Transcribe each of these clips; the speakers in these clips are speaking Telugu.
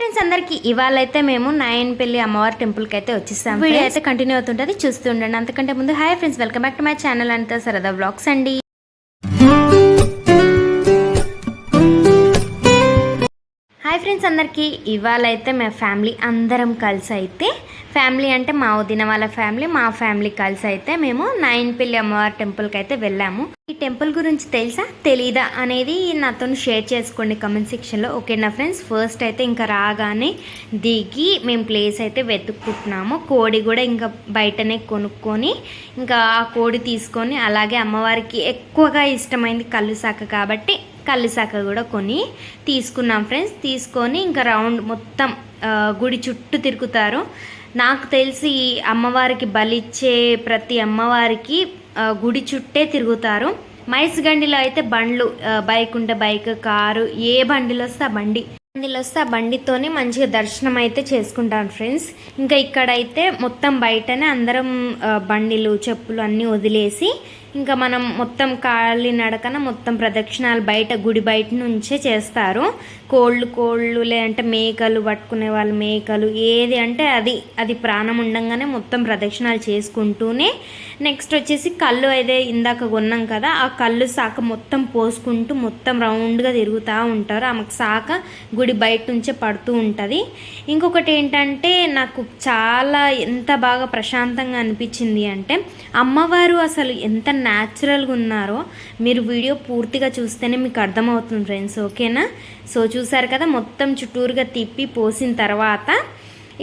ఫ్రెండ్స్ అందరికి ఇవాళ అయితే మేము నాయనపల్లి అమ్మవారి టెంపుల్కి అయితే వచ్చేసాం వీడియో అయితే కంటిన్యూ అవుతుంటుంది చూస్తూ ఉండండి. అంతకంటే ముందు hi friends welcome back to my channel అంతా సరదా బ్లాగ్స్ అండి. హాయ్ ఫ్రెండ్స్ అందరికీ ఇవాళ అయితే మా ఫ్యామిలీ అందరం కలిసి అయితే ఫ్యామిలీ అంటే మా వదిన వాళ్ళ ఫ్యామిలీ మా ఫ్యామిలీ కలిసి అయితే మేము నైన్ పిల్లి అమ్మవారి టెంపుల్కి అయితే వెళ్ళాము. ఈ టెంపుల్ గురించి తెలుసా? తెలీదా అనేది నాతో షేర్ చేసుకోండి కమెంట్ సెక్షన్లో ఓకే నా ఫ్రెండ్స్? ఫస్ట్ అయితే ఇంకా రాగానే దిగి మేము ప్లేస్ అయితే వెతుక్కుంటున్నాము. కోడి కూడా ఇంకా బయటనే కొనుక్కొని ఇంకా ఆ కోడి తీసుకొని అలాగే అమ్మవారికి ఎక్కువగా ఇష్టమైంది కళ్ళు శాఖ కాబట్టి కళ్ళు శాఖ కూడా కొని తీసుకున్నాం ఫ్రెండ్స్. తీసుకొని ఇంకా రౌండ్ మొత్తం గుడి చుట్టూ తిరుగుతారు. నాకు తెలిసి అమ్మవారికి బలిచ్చే ప్రతి అమ్మవారికి గుడి చుట్టే తిరుగుతారు. మైస్ గండిలో అయితే బండ్లు బైక్ ఉంటే బైక్ కారు ఏ బండిలో వస్తే ఆ బండి. బండిలో వస్తే ఆ బండితోనే మంచిగా దర్శనం అయితే చేసుకుంటాను ఫ్రెండ్స్. ఇంకా ఇక్కడైతే మొత్తం బయటనే అందరం బండిలు చెప్పులు అన్నీ వదిలేసి ఇంకా మనం మొత్తం కాళ్ళి నడకన మొత్తం ప్రదక్షిణాలు బయట గుడి బయట నుంచే చేస్తారు. కోళ్ళు కోళ్ళు లేదంటే మేకలు పట్టుకునే వాళ్ళు మేకలు ఏది అంటే అది అది ప్రాణం ఉండగానే మొత్తం ప్రదక్షిణాలు చేసుకుంటూనే నెక్స్ట్ వచ్చేసి కళ్ళు అయితే ఇందాక కొన్నాం కదా ఆ కళ్ళు శాఖ మొత్తం పోసుకుంటూ మొత్తం రౌండ్గా తిరుగుతూ ఉంటారు. ఆమెకు సాక గుడి బయట నుంచే పడుతూ ఉంటుంది. ఇంకొకటి ఏంటంటే నాకు చాలా ఎంత బాగా ప్రశాంతంగా అనిపించింది అంటే అమ్మవారు అసలు ఎంత న్యాచురల్గా ఉన్నారో మీరు వీడియో పూర్తిగా చూస్తేనే మీకు అర్థమవుతుంది ఫ్రెండ్స్ ఓకేనా సో చూ చూసారు కదా మొత్తం చుట్టూరుగా తిప్పి పోసిన తర్వాత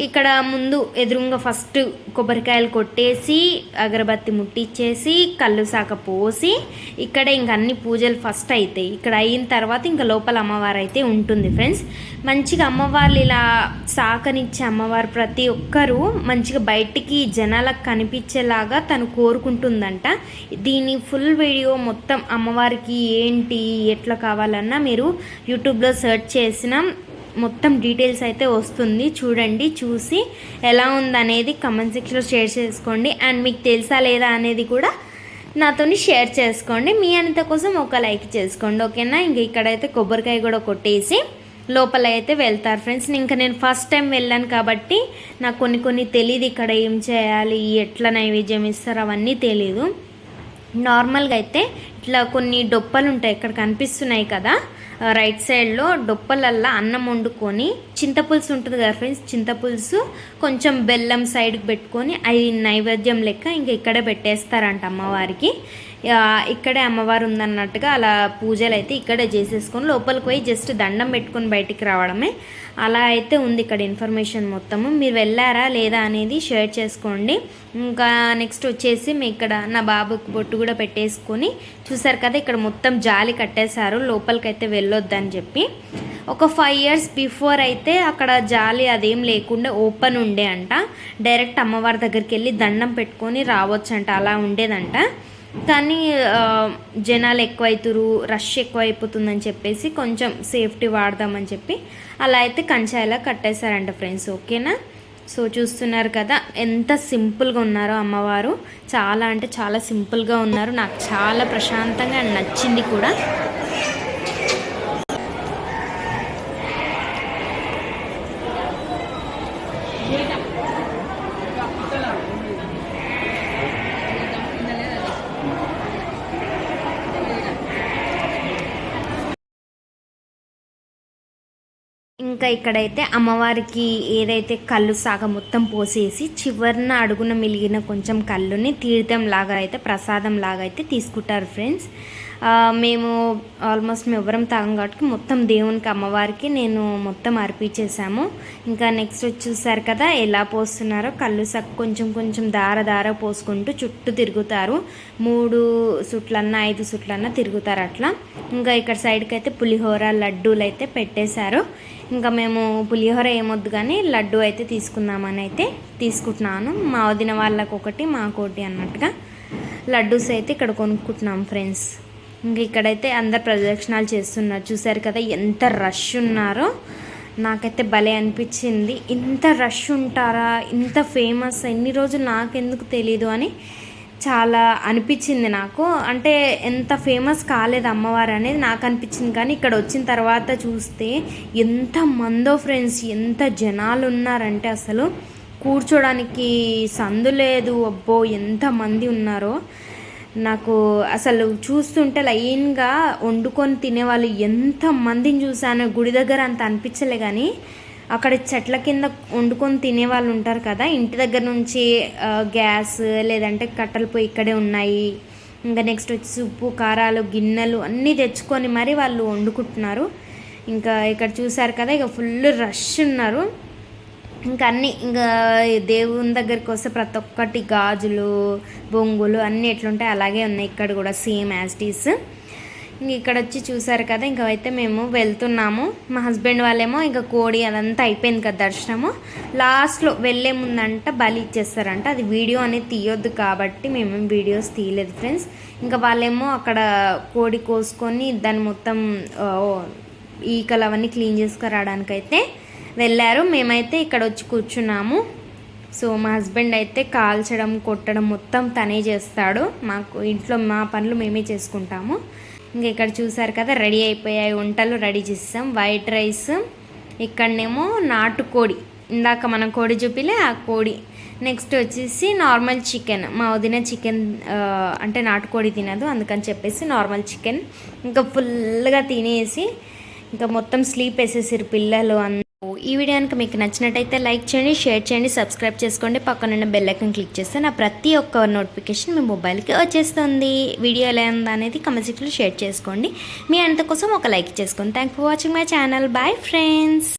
ఇక్కడ ముందు ఎదురుగా ఫస్ట్ కొబ్బరికాయలు కొట్టేసి అగరబత్తి ముట్టించేసి కళ్ళు శాఖ పోసి ఇక్కడ ఇంక అన్ని పూజలు ఫస్ట్ అవుతాయి ఇక్కడ అయిన తర్వాత ఇంకా లోపల అమ్మవారు అయితే ఉంటుంది ఫ్రెండ్స్. మంచిగా అమ్మవార్లు ఇలా సాకనిచ్చే అమ్మవారు ప్రతి ఒక్కరూ మంచిగా బయటికి జనాలకు కనిపించేలాగా తను కోరుకుంటుందంట. దీని ఫుల్ వీడియో మొత్తం అమ్మవారికి ఏంటి ఎట్లా కావాలన్నా మీరు యూట్యూబ్లో సెర్చ్ చేసిన మొత్తం డీటెయిల్స్ అయితే వస్తుంది. చూడండి చూసి ఎలా ఉందనేది కమెంట్ సెక్షన్లో షేర్ చేసుకోండి. అండ్ మీకు తెలుసా లేదా అనేది కూడా నాతోని షేర్ చేసుకోండి. మీ అనిత కోసం ఒక లైక్ చేసుకోండి. ఓకేనా? ఇంక ఇక్కడైతే కొబ్బరికాయ కూడా కొట్టేసి లోపల అయితే వెళ్తారు. ఫ్రెండ్స్ ఇంకా నేను ఫస్ట్ టైం వెళ్ళాను కాబట్టి నాకు కొన్ని కొన్ని తెలియదు ఇక్కడ ఏం చేయాలి ఎట్లా నైవేద్యం ఇస్తారు అవన్నీ తెలీదు. నార్మల్గా అయితే ఇట్లా కొన్ని డొప్పలు ఉంటాయి. ఇక్కడ కనిపిస్తున్నాయి కదా. రైట్ సైడ్లో డొప్పలల్లా అన్నం వండుకొని చింతపులుసు ఉంటుంది కదా ఫ్రెండ్స్ చింతపులుసు కొంచెం బెల్లం సైడ్కి పెట్టుకొని అది నైవేద్యం లెక్క ఇంక ఇక్కడే పెట్టేస్తారంట అమ్మవారికి. ఇక్కడే అమ్మవారు ఉందన్నట్టుగా అలా పూజలు అయితే ఇక్కడే చేసేసుకొని లోపలికి పోయి జస్ట్ దండం పెట్టుకొని బయటికి రావడమే. అలా అయితే ఉంది ఇక్కడ ఇన్ఫర్మేషన్ మొత్తము. మీరు వెళ్ళారా లేదా అనేది షేర్ చేసుకోండి. ఇంకా నెక్స్ట్ వచ్చేసి మీ ఇక్కడ నా బాబుకి బొట్టు కూడా పెట్టేసుకొని చూసారు కదా ఇక్కడ మొత్తం జాలి కట్టేశారు. లోపలికైతే వెళ్ళొద్దని చెప్పి. ఒక ఫైవ్ ఇయర్స్ బిఫోర్ అయితే అక్కడ జాలి అదేం లేకుండా ఓపెన్ ఉండే అంట. డైరెక్ట్ అమ్మవారి దగ్గరికి వెళ్ళి దండం పెట్టుకొని రావచ్చంట. అలా ఉండేదంట. కానీ జనాలు ఎక్కువైతురు రష్ ఎక్కువైపోతుందని చెప్పేసి కొంచెం సేఫ్టీ వాడదామని చెప్పి అలా అయితే కంచాయిలా కట్టేశారంట ఫ్రెండ్స్ ఓకేనా? సో చూస్తున్నారు కదా ఎంత సింపుల్గా ఉన్నారో అమ్మవారు. చాలా అంటే చాలా సింపుల్గా ఉన్నారు. నాకు చాలా ప్రశాంతంగా నచ్చింది కూడా. ఇంకా ఇక్కడైతే అమ్మవారికి ఏదైతే కళ్ళు సాగ మొత్తం పోసేసి చివరిన అడుగున మిలిగిన కొంచెం కళ్ళుని తీర్థం లాగా అయితే ప్రసాదం లాగా అయితే తీసుకుంటారు ఫ్రెండ్స్. మేము ఆల్మోస్ట్ మేము ఎవరం తాగం కాబట్టి మొత్తం దేవునికి అమ్మవారికి నేను మొత్తం అర్పించేసాము ఇంకా నెక్స్ట్ చూసారు కదా ఎలా పోస్తున్నారో కళ్ళు సక్ కొంచెం కొంచెం దార దార పోసుకుంటూ చుట్టూ తిరుగుతారు. మూడు సుట్లన్నా ఐదు సుట్లన్నా తిరుగుతారు అట్లా. ఇంకా ఇక్కడ సైడ్కి అయితే పులిహోర లడ్డూలు అయితే పెట్టేశారు. ఇంకా మేము పులిహోర ఏమొద్దు కానీ లడ్డు అయితే తీసుకుందామని అయితే తీసుకుంటున్నాను. మా వదిన వాళ్ళకు ఒకటి మాకు ఒకటి అన్నట్టుగా లడ్డూస్ అయితే ఇక్కడ కొనుక్కుంటున్నాం ఫ్రెండ్స్. ఇంక ఇక్కడైతే అందరు ప్రదక్షిణాలు చేస్తున్నారు. చూసారు కదా ఎంత రష్ ఉన్నారో. నాకైతే భలే అనిపించింది. ఇంత రష్ ఉంటారా? ఇంత ఫేమస్ ఎన్ని రోజులు నాకెందుకు తెలీదు అని చాలా అనిపించింది నాకు. అంటే ఎంత ఫేమస్ కాలేదు అమ్మవారు అనేది నాకు అనిపించింది. కానీ ఇక్కడ వచ్చిన తర్వాత చూస్తే ఎంత మందో ఫ్రెండ్స్ ఎంత జనాలు ఉన్నారంటే అసలు. కూర్చోడానికి సందు లేదు. అబ్బో ఎంత మంది ఉన్నారో. నాకు అసలు చూస్తుంటే లైన్గా వండుకొని తినేవాళ్ళు ఎంత మందిని చూసాను గుడి దగ్గర అంత అనిపించలే కానీ అక్కడ చెట్ల కింద వండుకొని తినే వాళ్ళు ఉంటారు కదా. ఇంటి దగ్గర నుంచి గ్యాస్ లేదంటే కట్టెల పొయ్యి ఇక్కడే ఉన్నాయి. ఇంకా నెక్స్ట్ వచ్చి ఉప్పు కారాలు గిన్నెలు అన్నీ తెచ్చుకొని మరి వాళ్ళు వండుకుంటున్నారు. ఇంకా ఇక్కడ చూసారు కదా ఇక ఫుల్ రష్ ఉన్నారు. ఇంకా అన్ని ఇంకా దేవుని దగ్గరికి వస్తే ప్రతి ఒక్కటి గాజులు బొంగులు అన్నీ ఎట్లుంటాయి అలాగే ఉన్నాయి ఇక్కడ కూడా సేమ్ యాజ్టీస్ ఇంక ఇక్కడ వచ్చి చూసారు కదా ఇంకా అయితే మేము వెళ్తున్నాము. మా హస్బెండ్ వాళ్ళేమో ఇంకా కోడి అదంతా అయిపోయింది కదా దర్శనము. లాస్ట్లో వెళ్ళే ముందంట బలి ఇచ్చేస్తారంట. అది వీడియో అనేది తీయొద్దు కాబట్టి మేము వీడియోస్ తీయలేదు ఫ్రెండ్స్ ఇంకా వాళ్ళేమో అక్కడ కోడి కోసుకొని దాన్ని మొత్తం ఈకలు అవన్నీ క్లీన్ చేసుకురావడానికైతే వెళ్ళారు. మేమైతే ఇక్కడ వచ్చి కూర్చున్నాము. సో మా హస్బెండ్ అయితే కాల్చడం కొట్టడం మొత్తం తనే చేస్తాడు. మాకు ఇంట్లో మా పనులు మేమే చేసుకుంటాము. ఇంకా ఇక్కడ చూసారు కదా రెడీ అయిపోయాయి. వంటలు రెడీ చేస్తాం వైట్ రైస్ ఇక్కడనేమో నాటుకోడి ఇందాక మనం కోడి చూపిలే ఆ కోడి. నెక్స్ట్ వచ్చేసి నార్మల్ చికెన్. మా వదిన చికెన్ అంటే నాటుకోడి తినదు అందుకని చెప్పేసి నార్మల్ చికెన్. ఇంకా ఫుల్గా తినేసి ఇంకా మొత్తం స్లీప్ వేసేసారు పిల్లలు అందరూ ఈ వీడియో కనుక మీకు నచ్చినట్టయితే లైక్ చేయండి షేర్ చేయండి సబ్స్క్రైబ్ చేసుకోండి. పక్కనున్న బెల్లైకన్ క్లిక్ చేస్తే నా ప్రతి ఒక్క నోటిఫికేషన్ మీ మొబైల్కి వచ్చేస్తుంది. వీడియో ఎలా ఉందా అనేది కమెంట్ సెక్షన్లో షేర్ చేసుకోండి. మీ అంత కోసం ఒక లైక్ చేసుకోండి thank for watching my channel bye friends